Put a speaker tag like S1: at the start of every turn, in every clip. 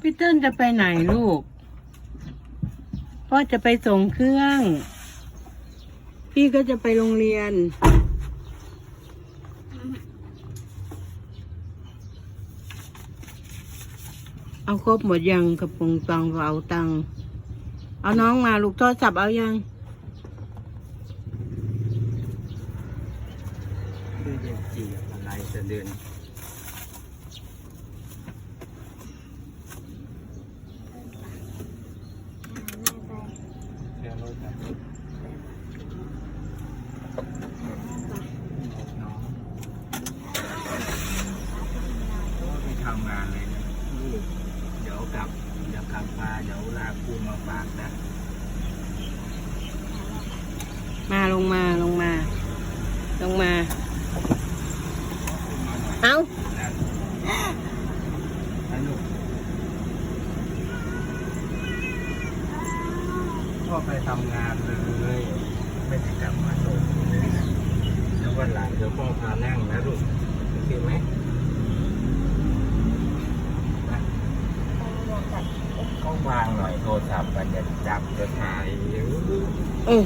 S1: พี่เติ้ลจะไปไหนลูก พ่อจะไปส่งเครื่อง พี่ก็จะไปโรงเรียน เอาครบหมดยังกระปุงตังเอาตัง เอาน้องมาลูกโทรศัพท์เอายัง
S2: คือเด็กจีอะไรจะเดินเดี๋ยวเราจะน้องก็ไป ทำงานเลยนะเดี๋ยวกลับเดี๋ยวกลับมาเดี๋ยวลาครูมาฝากนะ
S1: มาลงมาลงมา ลงมา เอา
S2: นะนะลูก พ่อไปทำงานเลยไม่ได้กลับมาส่งเลยนะแล้ววันหลังเดี๋ยวพ่อพานั่งนะลูกโอเคไหมนะก็วางหน่อยโทรศัพท์มันจะจับจะถ่ายอยู่
S1: เออ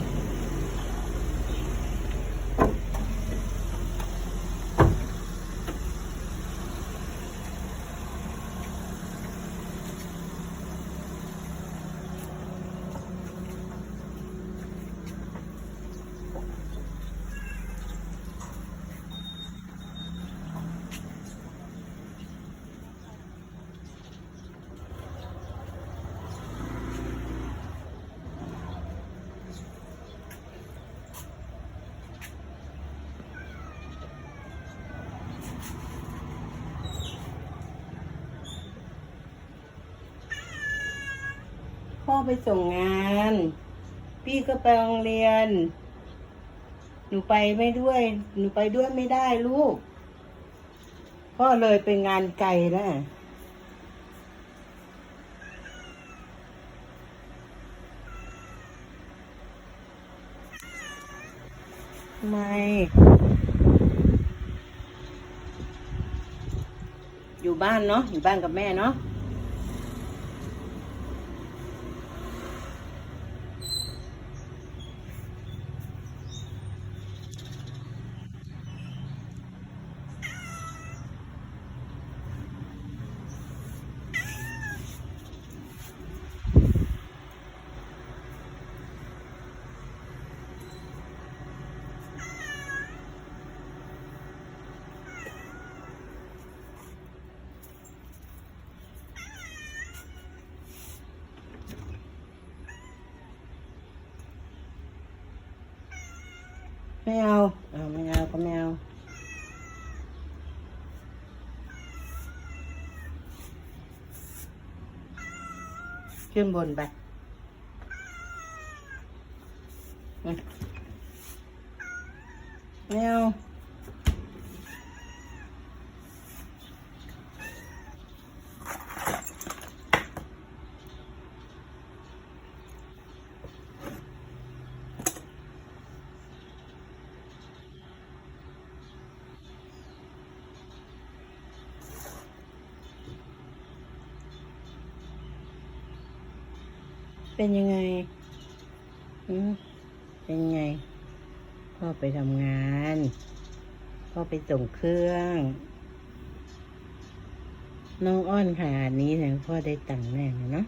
S1: พ่อไปส่งงาน พี่ก็ไปโรงเรียน หนูไปไม่ด้วย หนูไปด้วยไม่ได้ลูก พ่อเลยไปงานไกลแล้วไม่อยู่บ้านเนาะอยู่บ้านกับแม่เนาะ ไม่เอาเอาไเป็นยังไงเป็นยังไง พ่อไปทำงาน พ่อไปส่งเครื่อง น้องอ้อนขนาดนี้เนี่ยพ่อได้ตังค์แน่เลยเนาะ